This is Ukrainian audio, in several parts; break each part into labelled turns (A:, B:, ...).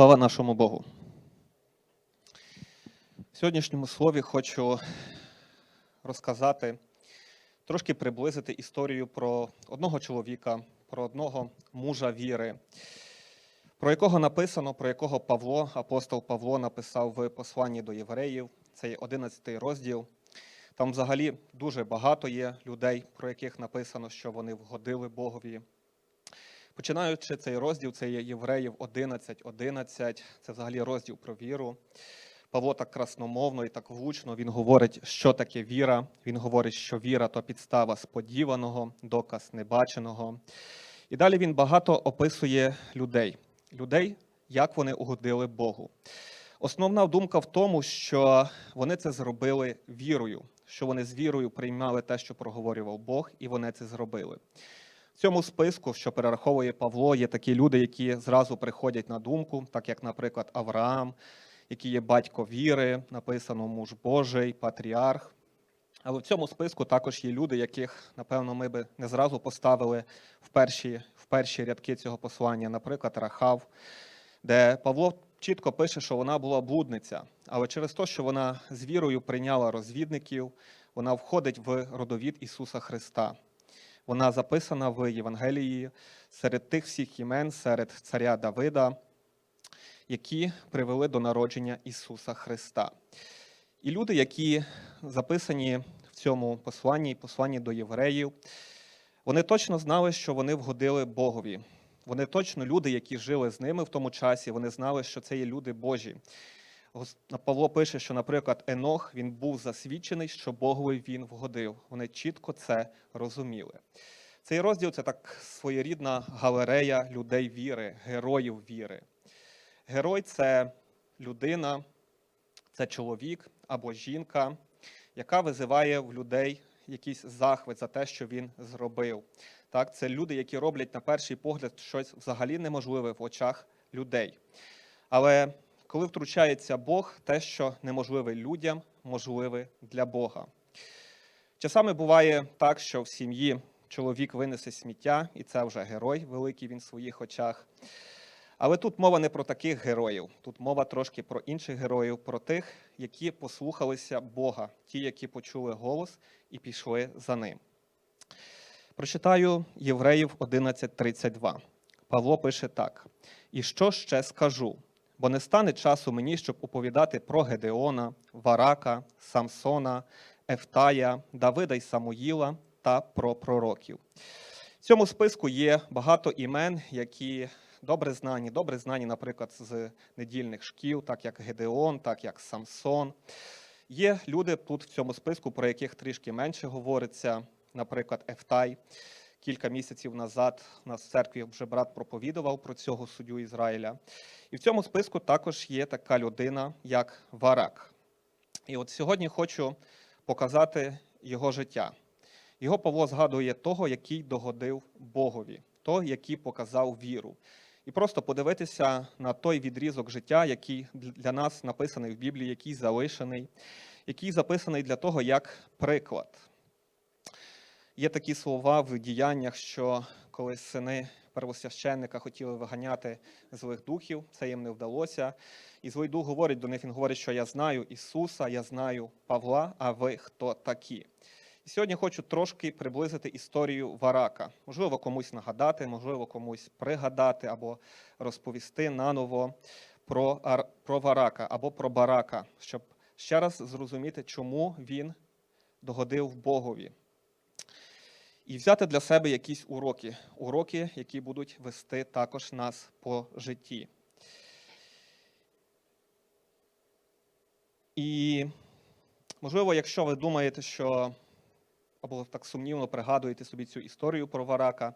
A: Слава нашому Богу. В сьогоднішньому слові хочу розказати, трошки приблизити історію про одного чоловіка, про одного мужа віри, про якого написано, про якого Павло, апостол Павло, написав в посланні до євреїв. Це є 11 розділ. Там взагалі дуже багато є людей, про яких написано, що вони вгодили Богові. Починаючи цей розділ, це є Євреїв 11, 11, це взагалі розділ про віру. Павло так красномовно і так влучно він говорить, що таке віра. Він говорить, що віра то підстава сподіваного, доказ небаченого. І далі він багато описує людей, людей, як вони угодили Богу. Основна думка в тому, що вони це зробили вірою, що вони з вірою приймали те, що проговорював Бог, і вони це зробили. Цьому списку, що перераховує Павло, є такі люди, які зразу приходять на думку, так як, наприклад, Авраам, який є батько віри, написано муж Божий, патріарх. Але в цьому списку також є люди, яких, напевно, ми би не зразу поставили в перші, в перші рядки цього послання, наприклад, Рахав, де Павло чітко пише, що вона була блудниця, але через те, що вона з вірою прийняла розвідників, вона входить в родовід Ісуса Христа. Вона записана в Євангелії серед тих всіх імен, серед царя Давида, які привели до народження Ісуса Христа. І люди, які записані в цьому посланні, посланні до євреїв, вони точно знали, що вони вгодили Богові. Вони точно люди, які жили з ними в тому часі, вони знали, що це є люди Божі. Павло пише, що, наприклад, Енох він був засвідчений, що Богові він вгодив. Вони чітко це розуміли. Цей розділ це так своєрідна галерея людей віри, героїв віри. Герой це людина, це чоловік або жінка, яка визиває в людей якийсь захват за те, що він зробив. Так, це люди, які роблять на перший погляд щось взагалі неможливе в очах людей. Але коли втручається Бог, те, що неможливе людям, можливе для Бога. Часами буває так, що в сім'ї чоловік винесе сміття, і це вже герой великий він в своїх очах. Але тут мова не про таких героїв, тут мова трошки про інших героїв, про тих, які послухалися Бога, ті, які почули голос і пішли за ним. Прочитаю Євреїв 11.32. Павло пише так: І що ще скажу? Бо не стане часу мені, щоб оповідати про Гедеона, Варака, Самсона, Ефтая, Давида й Самуїла та про пророків. В цьому списку є багато імен, які добре знані, добре знані, наприклад, з недільних шкіл, так як Гедеон, так як Самсон. Є люди тут в цьому списку, про яких трішки менше говориться, наприклад, Ефтай. Кілька місяців назад нас в церкві вже брат проповідував про цього суддю Ізраїля. І в цьому списку також є така людина, як Варак. І от сьогодні хочу показати його життя. Його Павло згадує того, який догодив Богові, той, який показав віру. І просто подивитися на той відрізок життя, який для нас написаний в Біблії, який залишений, який записаний для того як приклад. Є такі слова в діяннях, що коли сини первосвященника хотіли виганяти злих духів, це їм не вдалося. І злий дух говорить до них, він говорить, що я знаю Ісуса, я знаю Павла, а ви хто такі? І сьогодні хочу трошки приблизити історію Варака. Можливо, комусь нагадати, можливо, комусь пригадати або розповісти наново про, про Варака або про Барака, щоб ще раз зрозуміти, чому він догодив Богові. І взяти для себе якісь уроки, уроки, які будуть вести також нас по житті. І, можливо, якщо ви думаєте, що або так сумнівно пригадуєте собі цю історію про Варака,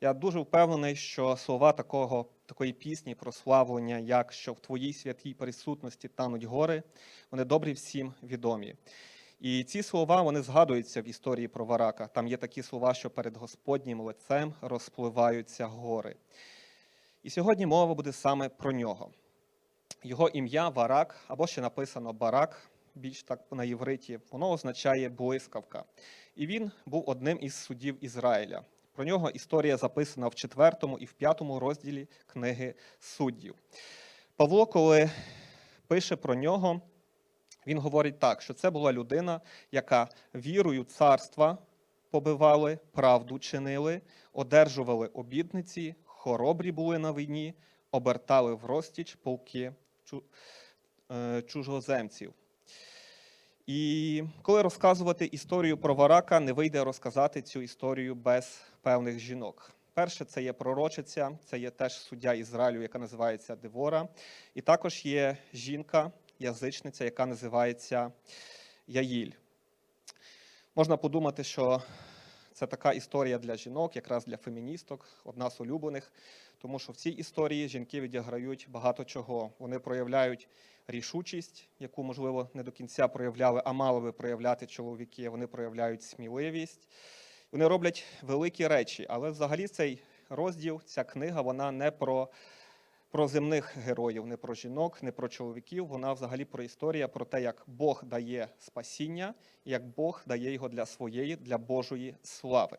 A: я дуже впевнений, що слова такого, такої пісні про славлення, як що в твоїй святій присутності тануть гори, вони добрі всім відомі. І ці слова вони згадуються в історії про Варака. Там є такі слова, що перед Господнім лицем розпливаються гори. І сьогодні мова буде саме про нього. Його ім'я Варак, або ще написано Барак, більш так на євриті, воно означає блискавка. І він був одним із суддів Ізраїля. Про нього історія записана в четвертому і в п'ятому розділі книги суддів. Павло, коли пише про нього, він говорить так, що це була людина, яка вірою царства побивали, правду чинили, одержували обітниці, хоробрі були на війні, обертали в розтіч полки е, чужоземців. І коли розказувати історію про Варака, не вийде розказати цю історію без певних жінок. Перше, це є пророчиця, це є теж суддя Ізраїлю, яка називається Девора. І також є жінка, язичниця, яка називається Яїль. Можна подумати, що це така історія для жінок, якраз для феміністок, одна з улюблених, тому що в цій історії жінки відіграють багато чого. Вони проявляють рішучість, яку, можливо, не до кінця проявляли, а мали би проявляти чоловіки. Вони проявляють сміливість. Вони роблять великі речі, але взагалі цей розділ, ця книга, вона не про, про земних героїв, не про жінок, не про чоловіків. Вона взагалі про історію, про те, як Бог дає спасіння, як Бог дає його для своєї, для Божої слави.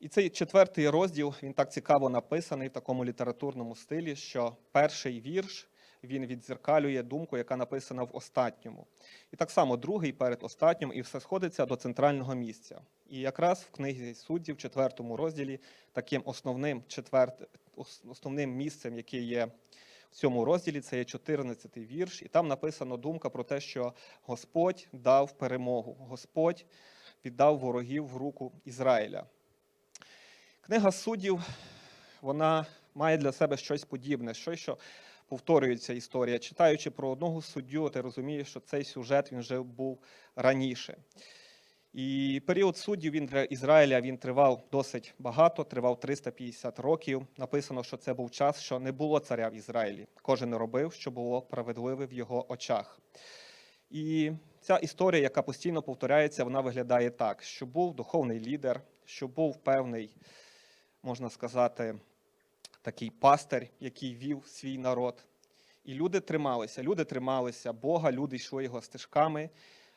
A: І цей четвертий розділ він так цікаво написаний в такому літературному стилі, що перший вірш він відзеркалює думку, яка написана в остатньому. І так само другий перед остатнім, і все сходиться до центрального місця. І якраз в книзі суддів, четвертому розділі, таким основним четверт, ос- основним місцем, яке є в цьому розділі, це є 14-й вірш, і там написано думка про те, що Господь дав перемогу, Господь віддав ворогів в руку Ізраїля. Книга суддів, вона має для себе щось подібне, щось, що повторюється історія. Читаючи про одного суддю, ти розумієш, що цей сюжет він вже був раніше. І період суддів він Ізраїля він тривав досить багато, тривав 350 років. Написано, що це був час, що не було царя в Ізраїлі. Кожен робив, що було справедливе в його очах. І ця історія, яка постійно повторяється, вона виглядає так: що був духовний лідер, що був певний, можна сказати, такий пастир, який вів свій народ. І люди трималися, люди трималися Бога, люди йшли його стежками.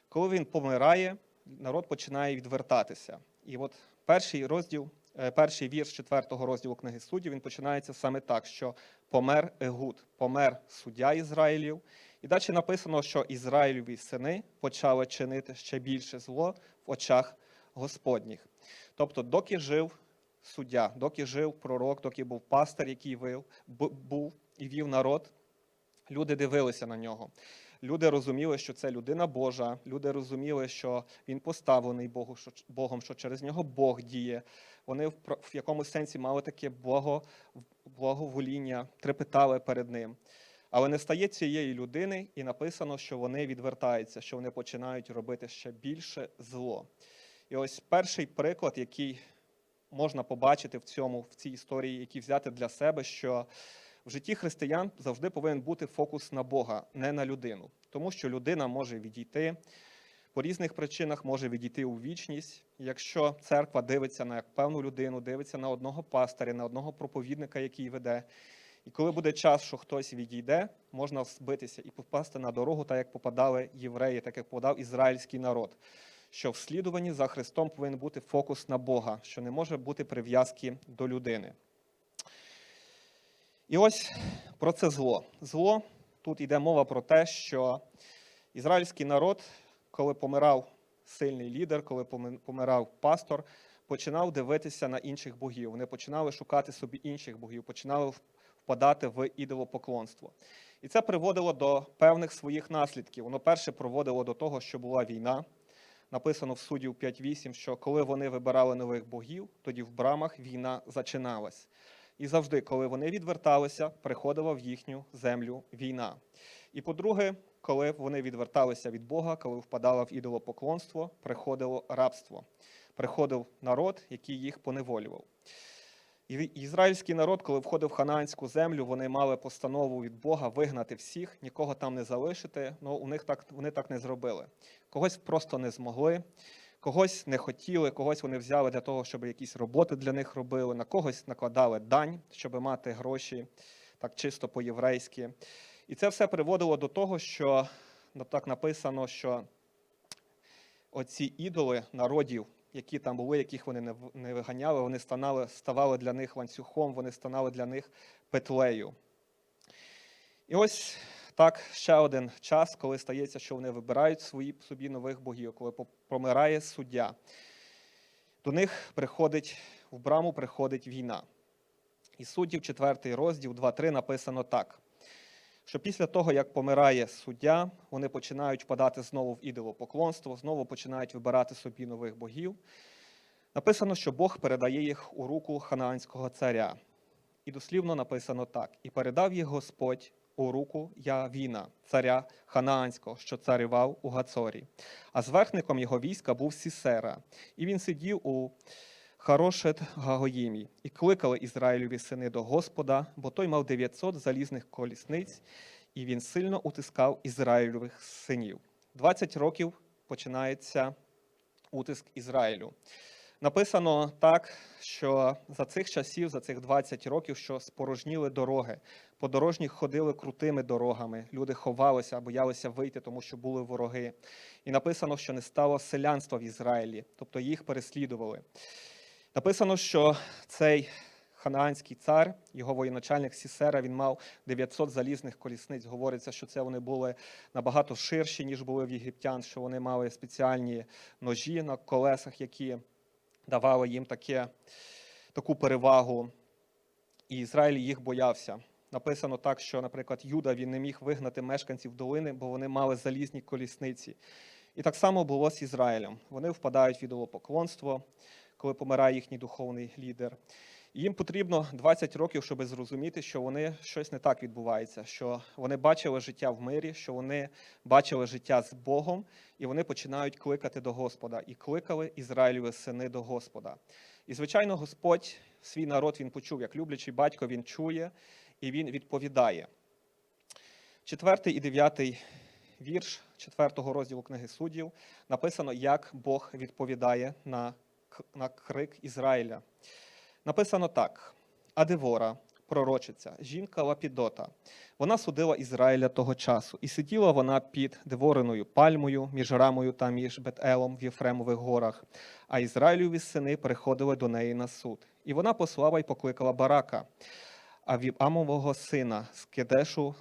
A: Коли він помирає, народ починає відвертатися. І от перший розділ, е, перший вірш четвертого розділу книги суддів, він починається саме так, що помер Егуд, помер суддя Ізраїлів. І далі написано, що Ізраїльові сини почали чинити ще більше зло в очах Господніх. Тобто, доки жив суддя, доки жив пророк, доки був пастир, який вив, був і вів народ, люди дивилися на нього. Люди розуміли, що це людина Божа. Люди розуміли, що він поставлений Богу, що, Богом, що через нього Бог діє. Вони в, в якомусь сенсі мали таке благо, благовоління, трепетали перед ним. Але не стає цієї людини, і написано, що вони відвертаються, що вони починають робити ще більше зло. І ось перший приклад, який можна побачити в цьому, в цій історії, який взяти для себе, що в житті християн завжди повинен бути фокус на Бога, не на людину. Тому що людина може відійти по різних причинах, може відійти у вічність. Якщо церква дивиться на певну людину, дивиться на одного пастиря, на одного проповідника, який веде. І коли буде час, що хтось відійде, можна збитися і попасти на дорогу, так як попадали євреї, так як попадав ізраїльський народ. Що в слідуванні за Христом повинен бути фокус на Бога, що не може бути прив'язки до людини. І ось про це зло. Зло тут йде мова про те, що ізраїльський народ, коли помирав сильний лідер, коли помирав пастор, починав дивитися на інших богів. Вони починали шукати собі інших богів, починали впадати в ідолопоклонство. І це приводило до певних своїх наслідків. Воно перше приводило до того, що була війна. Написано в суддів 5.8, що коли вони вибирали нових богів, тоді в брамах війна зачиналась. І завжди, коли вони відверталися, приходила в їхню землю війна. І по-друге, коли вони відверталися від Бога, коли впадало в ідолопоклонство, приходило рабство. Приходив народ, який їх поневолював. Ізраїльський народ, коли входив в ханаанську землю, вони мали постанову від Бога вигнати всіх, нікого там не залишити. Ну у них так вони так не зробили. Когось просто не змогли, когось не хотіли, когось вони взяли для того, щоб якісь роботи для них робили, на когось накладали дань, щоб мати гроші, так чисто по-єврейськи. І це все приводило до того, що ну, так написано, що оці ідоли народів, які там були, яких вони не виганяли, вони станали, ставали для них ланцюгом, вони станали для них петлею. І ось так ще один час, коли стається, що вони вибирають свої, собі нових богів, коли помирає суддя. До них приходить в браму приходить війна. І суддів, 4 розділ 2.3 написано так: що після того, як помирає суддя, вони починають впадати знову в ідолопоклонство, знову починають вибирати собі нових богів. Написано, що Бог передає їх у руку ханаанського царя. І дослівно написано так: і передав їх Господь у руку Явіна, царя Ханаанського, що царював у Гацорі. А зверхником його війська був Сісера, і він сидів у Харошет Гагоїмі, і кликали Ізраїлеві сини до Господа, бо той мав 900 залізних колісниць, і він сильно утискав Ізраїльових синів. 20 років починається утиск Ізраїлю. Написано так, що за цих часів, за цих 20 років, що спорожніли дороги. Подорожні ходили крутими дорогами. Люди ховалися, боялися вийти, тому що були вороги. І написано, що не стало селянства в Ізраїлі, тобто їх переслідували. Написано, що цей ханаанський цар, його воєначальник Сісера, він мав 900 залізних колісниць. Говориться, що це вони були набагато ширші, ніж були в єгиптян, що вони мали спеціальні ножі на колесах, які давали їм таке, таку перевагу. І Ізраїль їх боявся. Написано так, що, наприклад, Юда він не міг вигнати мешканців долини, бо вони мали залізні колісниці. І так само було з Ізраїлем. Вони впадають в ідолопоклонство, коли помирає їхній духовний лідер. Їм потрібно 20 років, щоб зрозуміти, що вони щось не так відбувається, що вони бачили життя в мирі, що вони бачили життя з Богом, і вони починають кликати до Господа. І кликали Ізраїлеві сини до Господа. І, звичайно, Господь свій народ він почув, як люблячий батько, він чує і він відповідає. Четвертий і дев'ятий вірш четвертого розділу книги суддів написано, як Бог відповідає на, на крик Ізраїля. Написано так: а Девора, пророчиця, жінка Лапідота, вона судила Ізраїля того часу, і сиділа вона під Девориною пальмою, між рамою та між Бетелом в Єфремових горах. А Ізраїлеві сини приходили до неї на суд. І вона послала й покликала Барака, Авіамового сина з Кедешу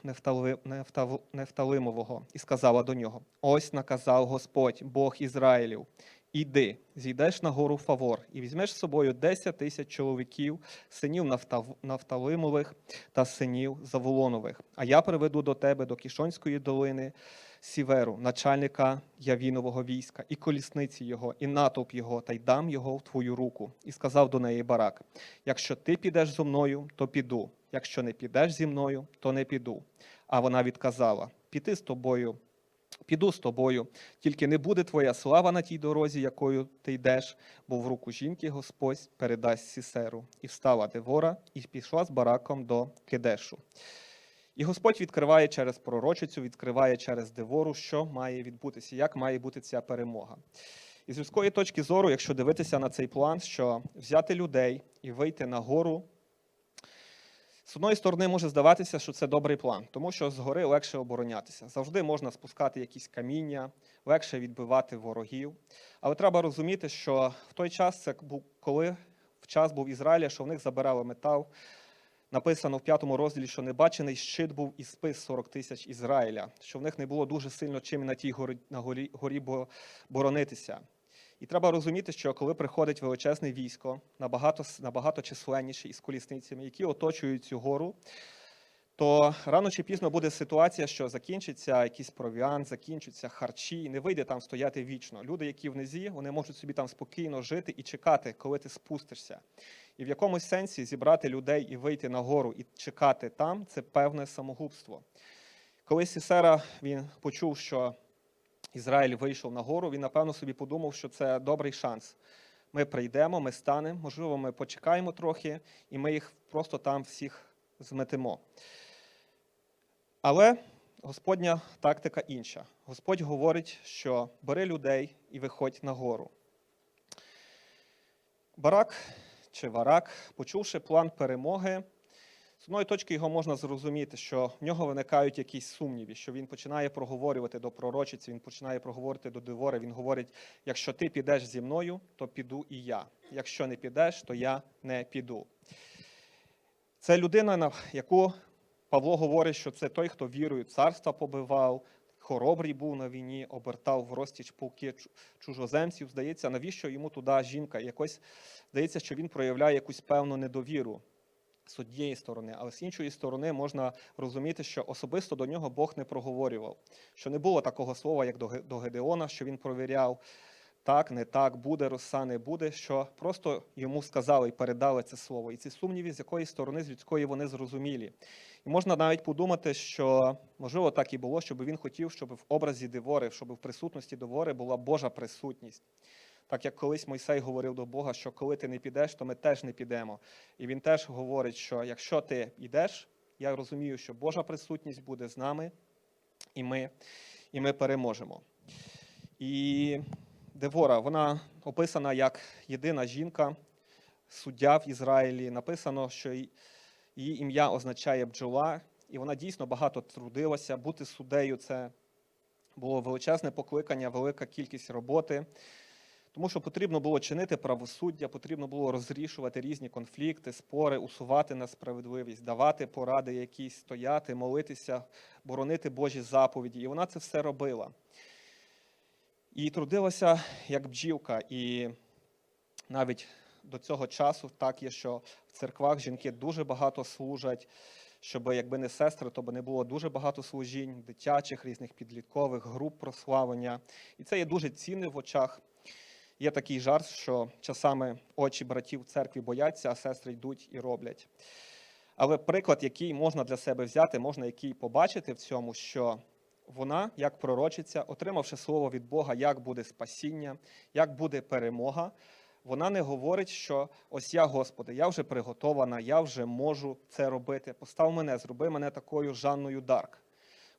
A: Нефталимового, і сказала до нього: Ось наказав Господь, Бог Ізраїлів. Іди, зійдеш на гору Фавор, і візьмеш з собою 10 тисяч чоловіків, синів Нафтав- Нафталимових та синів Заволонових. А я приведу до тебе до Кішонської долини Сіверу, начальника Явінового війська, і колісниці його, і натовп його, та й дам його в твою руку. І сказав до неї Барак: Якщо ти підеш зо мною, то піду. Якщо не підеш зі мною, то не піду. А вона відказала: Піти з тобою. Піду з тобою, тільки не буде твоя слава на тій дорозі, якою ти йдеш, бо в руку жінки Господь передасть Сісеру. І встала Девора, і пішла з бараком до Кедешу. І Господь відкриває через пророчицю, відкриває через Девору, що має відбутися, як має бути ця перемога. І з людської точки зору, якщо дивитися на цей план, що взяти людей і вийти на гору, з одної сторони може здаватися, що це добрий план, тому що згори легше оборонятися. Завжди можна спускати якісь каміння, легше відбивати ворогів. Але треба розуміти, що в той час це був коли в час був Ізраїля, що в них забирали метал. Написано в п'ятому розділі, що небачений щит був і спис 40 тисяч Ізраїля, що в них не було дуже сильно чим на тій горі, на горі, горі бо- боронитися. І треба розуміти, що коли приходить величезне військо, набагато, набагато численніше із колісницями, які оточують цю гору, то рано чи пізно буде ситуація, що закінчиться якийсь провіант, закінчаться харчі, і не вийде там стояти вічно. Люди, які внизі, вони можуть собі там спокійно жити і чекати, коли ти спустишся. І в якомусь сенсі зібрати людей і вийти на гору і чекати там це певне самогубство. Коли Сісера він почув, що Ізраїль вийшов на гору, він напевно собі подумав, що це добрий шанс. Ми прийдемо, ми станемо, можливо, ми почекаємо трохи, і ми їх просто там всіх зметемо. Але Господня тактика інша. Господь говорить, що бери людей і виходь на гору. Барак чи Варак, почувши план перемоги, з одної точки його можна зрозуміти, що в нього виникають якісь сумніви, що він починає проговорювати до пророчиці, він починає проговорити до Девори. Він говорить: якщо ти підеш зі мною, то піду і я. Якщо не підеш, то я не піду. Це людина, на яку Павло говорить, що це той, хто вірою царства побивав, хоробрий був на війні, обертав в розтіч полки чужоземців. Здається, навіщо йому туди жінка? Якось здається, що він проявляє якусь певну недовіру з однієї сторони, але з іншої сторони можна розуміти, що особисто до нього Бог не проговорював, що не було такого слова, як до Гедеона, що він провіряв. Так, не так, буде роса, не буде, що просто йому сказали і передали це слово. І ці сумніви, з якої сторони, з людської вони зрозумілі. І можна навіть подумати, що можливо так і було, щоб він хотів, щоб в образі Девори, щоб в присутності Девори була Божа присутність. Так як колись Мойсей говорив до Бога, що коли ти не підеш, то ми теж не підемо. І він теж говорить, що якщо ти йдеш, я розумію, що Божа присутність буде з нами, і ми, і ми переможемо. І Девора, вона описана як єдина жінка, суддя в Ізраїлі. Написано, що її ім'я означає бджола, і вона дійсно багато трудилася. Бути суддею це було величезне покликання, велика кількість роботи. Тому що потрібно було чинити правосуддя, потрібно було розрішувати різні конфлікти, спори, усувати несправедливість, давати поради якісь, стояти, молитися, боронити Божі заповіді. І вона це все робила. І трудилася як бджілка. І навіть до цього часу так є, що в церквах жінки дуже багато служать, щоб якби не сестри, то би не було дуже багато служінь, дитячих, різних підліткових груп прославлення. І це є дуже цінне в очах. Є такий жарт, що часами очі братів в церкві бояться, а сестри йдуть і роблять. Але приклад, який можна для себе взяти, можна який побачити в цьому, що вона, як пророчиця, отримавши слово від Бога, як буде спасіння, як буде перемога, вона не говорить, що ось я, Господи, я вже приготована, я вже можу це робити. Постав мене, зроби мене такою Жанною Дарк.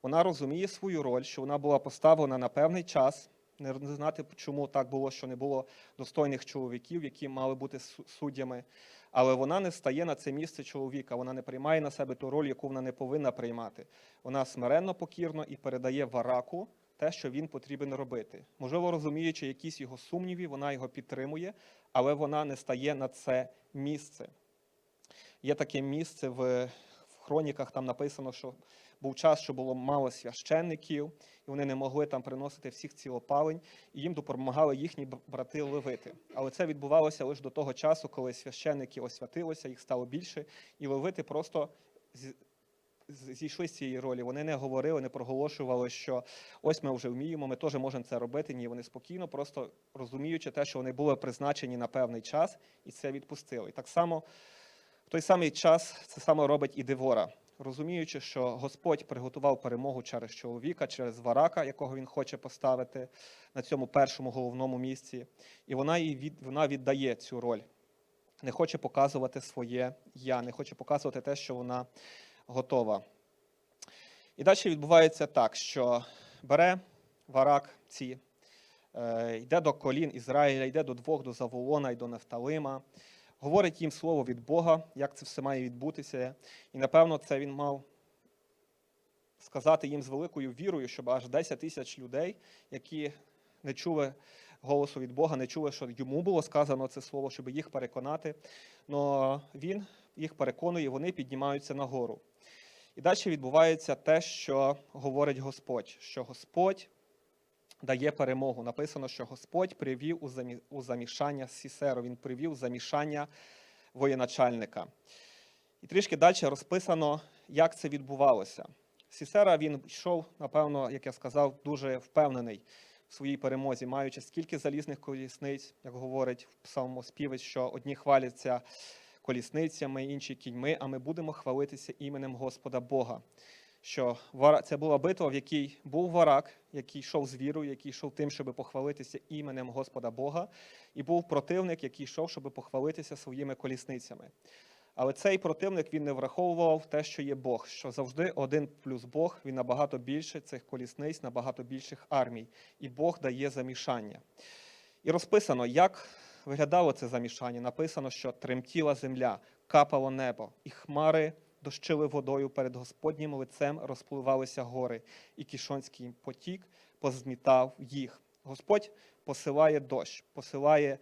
A: Вона розуміє свою роль, що вона була поставлена на певний час. Не знати, чому так було, що не було достойних чоловіків, які мали бути суддями. Але вона не стає на це місце чоловіка, вона не приймає на себе ту роль, яку вона не повинна приймати. Вона смиренно, покірно і передає вараку те, що він потрібен робити. Можливо, розуміючи якісь його сумніви, вона його підтримує, але вона не стає на це місце. Є таке місце в, в хроніках, там написано, що був час, що було мало священників, і вони не могли там приносити всіх цілопалень, і їм допомагали їхні брати левити. Але це відбувалося лише до того часу, коли священники освятилися, їх стало більше, і левити просто зійшли з цієї ролі. Вони не говорили, не проголошували, що ось ми вже вміємо, ми теж можемо це робити. Ні, вони спокійно, просто розуміючи те, що вони були призначені на певний час, і це відпустили. І так само в той самий час це саме робить і Девора, розуміючи, що Господь приготував перемогу через чоловіка, через варака, якого він хоче поставити на цьому першому головному місці, і вона їй від, вона віддає цю роль. Не хоче показувати своє я, не хоче показувати те, що вона готова. І далі відбувається так, що бере варак ці, е, йде до колін Ізраїля, йде до двох, до Заволона і до Нефталима, говорить їм слово від Бога, як це все має відбутися. І напевно це він мав сказати їм з великою вірою, щоб аж 10 тисяч людей, які не чули голосу від Бога, не чули, що йому було сказано це слово, щоб їх переконати. Но він їх переконує, вони піднімаються нагору. І далі відбувається те, що говорить Господь, що Господь дає перемогу. Написано, що Господь привів у замі- у замішання Сісеру, він привів замішання воєначальника. І трішки далі розписано, як це відбувалося. Сісера він йшов, напевно, як я сказав, дуже впевнений в своїй перемозі, маючи скільки залізних колісниць, як говорить псалмоспівець, що одні хваляться колісницями, інші кіньми, а ми будемо хвалитися іменем Господа Бога. Що це була битва, в якій був варак, який йшов з вірою, який йшов тим, щоб похвалитися іменем Господа Бога, і був противник, який йшов, щоб похвалитися своїми колісницями. Але цей противник він не враховував те, що є Бог, що завжди один плюс Бог, він набагато більше цих колісниць, набагато більших армій, і Бог дає замішання. І розписано, як виглядало це замішання. Написано, що тремтіла земля, капало небо, і хмари дощили водою перед Господнім лицем, розпливалися гори, і кішонський потік позмітав їх. Господь посилає дощ, посилає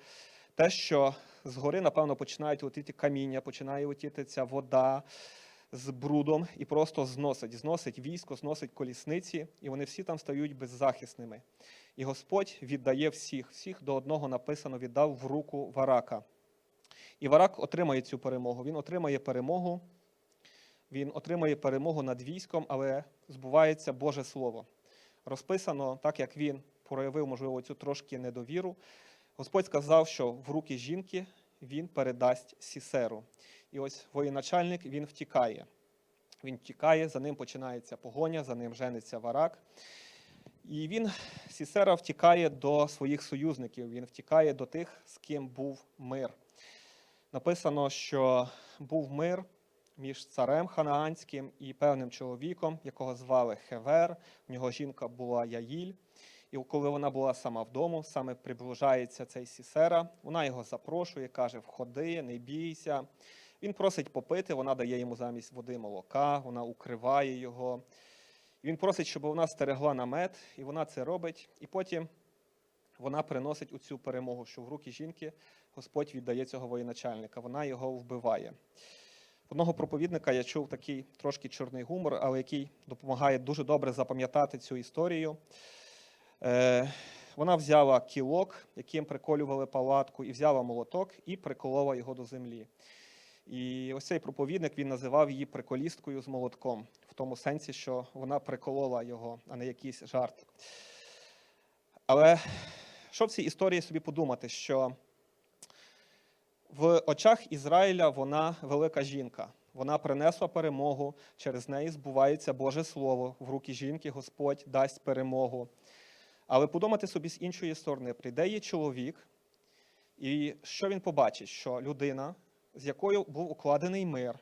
A: те, що згори, напевно, починають летіти каміння, починає летіти ця вода, з брудом і просто зносить. Зносить військо, зносить колісниці, і вони всі там стають беззахисними. І Господь віддає всіх, всіх до одного написано, віддав в руку варака. І варак отримає цю перемогу. Він отримає перемогу, він отримає перемогу над військом, але збувається Боже Слово. Розписано так, як він проявив, можливо, цю трошки недовіру. Господь сказав, що в руки жінки він передасть сісеру. І ось воєначальник він втікає. Він втікає, за ним починається погоня, за ним жениться варак. І він, Сісера, втікає до своїх союзників, він втікає до тих, з ким був мир. Написано, що був мир між царем ханаанським і певним чоловіком, якого звали Хевер. В нього жінка була Яїль. І коли вона була сама вдома, саме приближається цей Сісера, вона його запрошує, каже: Входи, не бійся. Він просить попити, вона дає йому замість води молока, вона укриває його. Він просить, щоб вона стерегла намет, і вона це робить. І потім вона приносить у цю перемогу, що в руки жінки Господь віддає цього воєначальника. Вона його вбиває. Одного проповідника я чув такий трошки чорний гумор, але який допомагає дуже добре запам'ятати цю історію. Е, Вона взяла кілок, яким приколювали палатку, і взяла молоток і приколола його до землі. І ось цей проповідник він називав її приколісткою з молотком, в тому сенсі, що вона приколола його, а не якийсь жарт. Але що в цій історії собі подумати, що в очах Ізраїля вона велика жінка. Вона принесла перемогу, через неї збувається Боже Слово. В руки жінки Господь дасть перемогу. Але подумати собі з іншої сторони, прийде її чоловік, і що він побачить? Що людина, з якою був укладений мир,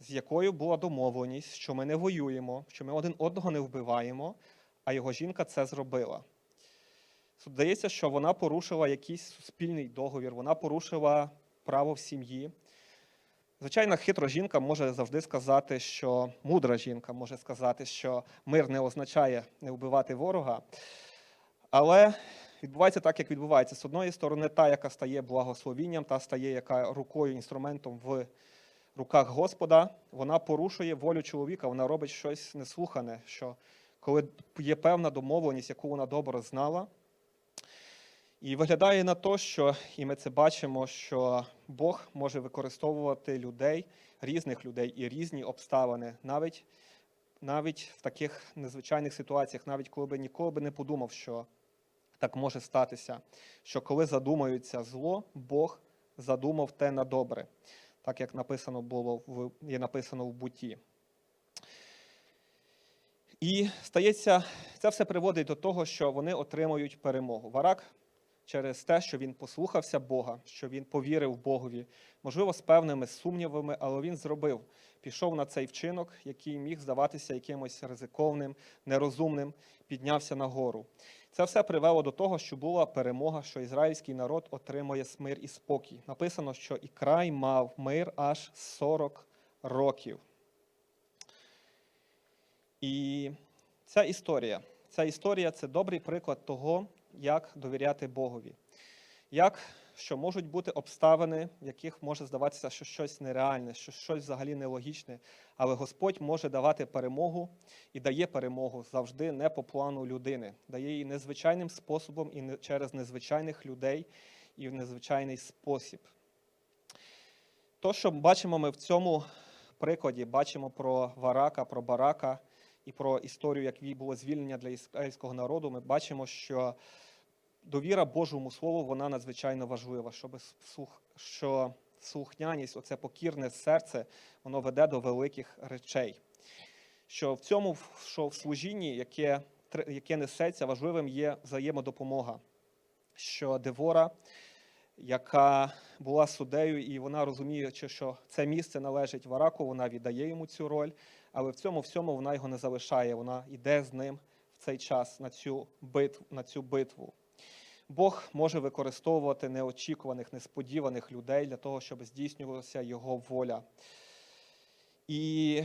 A: з якою була домовленість, що ми не воюємо, що ми один одного не вбиваємо, а його жінка це зробила. Здається, що вона порушила якийсь суспільний договір, вона порушила право в сім'ї. Звичайно, хитра жінка може завжди сказати, що мудра жінка може сказати, що мир не означає не вбивати ворога. Але відбувається так, як відбувається. З одної сторони, та, яка стає благословінням, та стає яка рукою, інструментом в руках Господа, вона порушує волю чоловіка, вона робить щось неслухане, що коли є певна домовленість, яку вона добре знала. І виглядає на те, що і ми це бачимо, що Бог може використовувати людей, різних людей і різні обставини, навіть навіть в таких незвичайних ситуаціях, навіть коли би ніколи би не подумав, що так може статися, що коли задумаються зло, Бог задумав те на добре, так як написано було в є написано в буті. І стається, це все приводить до того, що вони отримують перемогу. Варак через те, що він послухався Бога, що він повірив Богові, можливо, з певними сумнівами, але він зробив, пішов на цей вчинок, який міг здаватися якимось ризиковним, нерозумним, піднявся на гору. Це все привело до того, що була перемога, що ізраїльський народ отримує мир і спокій. Написано, що і край мав мир аж 40 років. І ця історія, ця історія це добрий приклад того, як довіряти Богові. Як що можуть бути обставини, в яких може здаватися, що щось нереальне, що щось взагалі нелогічне, але Господь може давати перемогу і дає перемогу завжди не по плану людини, дає її незвичайним способом і через незвичайних людей і в незвичайний спосіб. То, що бачимо ми в цьому прикладі, бачимо про Варака, про Барака і про історію, як було звільнення для ізраїльського народу, ми бачимо, що довіра Божому Слову вона надзвичайно важлива, щоб що слухняність, оце покірне серце, воно веде до великих речей. Що в цьому, що в служінні, яке яке несеться, важливим є взаємодопомога. Що Девора, яка була суддею, і вона розуміючи, що це місце належить Вараку, вона віддає йому цю роль, але в цьому всьому вона його не залишає. Вона йде з ним в цей час на цю битву. На цю битву. Бог може використовувати неочікуваних, несподіваних людей для того, щоб здійснювалася його воля. І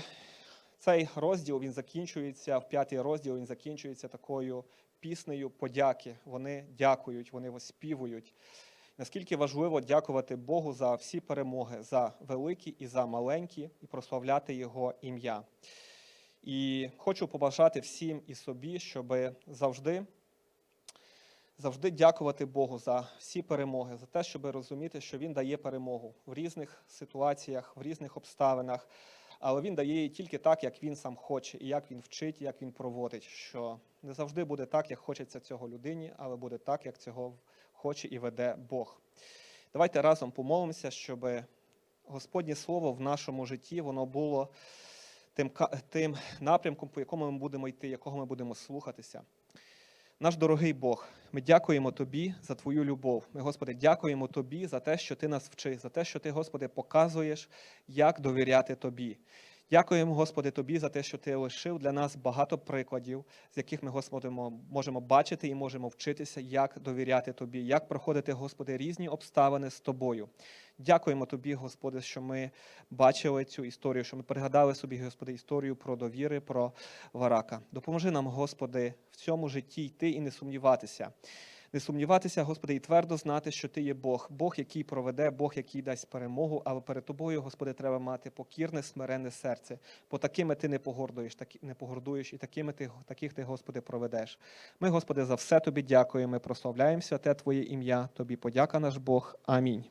A: цей розділ він закінчується, в п'ятий розділ він закінчується такою піснею подяки. Вони дякують, вони воспівують. Наскільки важливо дякувати Богу за всі перемоги, за великі і за маленькі, і прославляти Його ім'я. І хочу побажати всім і собі, щоб завжди, завжди дякувати Богу за всі перемоги, за те, щоб розуміти, що Він дає перемогу в різних ситуаціях, в різних обставинах, але Він дає її тільки так, як він сам хоче, і як він вчить, як він проводить. Що не завжди буде так, як хочеться цього людині, але буде так, як цього хоче і веде Бог. Давайте разом помолимося, щоб Господнє Слово в нашому житті воно було тим, тим напрямком, по якому ми будемо йти, якого ми будемо слухатися. Наш дорогий Бог, ми дякуємо Тобі за Твою любов. Ми, Господи, дякуємо Тобі за те, що Ти нас вчиш, за те, що Ти, Господи, показуєш, як довіряти Тобі. Дякуємо, Господи, Тобі за те, що Ти лишив для нас багато прикладів, з яких ми, Господи, можемо бачити і можемо вчитися, як довіряти Тобі, як проходити, Господи, різні обставини з Тобою. Дякуємо Тобі, Господи, що ми бачили цю історію, що ми пригадали собі, Господи, історію про довіри, про варака. Допоможи нам, Господи, в цьому житті йти і не сумніватися. Не сумніватися, Господи, і твердо знати, що Ти є Бог, Бог, який проведе, Бог, який дасть перемогу, але перед Тобою, Господи, треба мати покірне, смирене серце. Бо такими ти не погордуєш, такі, не погордуєш, і такими ти, таких ти, Господи, проведеш. Ми, Господи, за все Тобі дякуємо, ми прославляємо святе Твоє ім'я, Тобі подяка наш Бог. Амінь.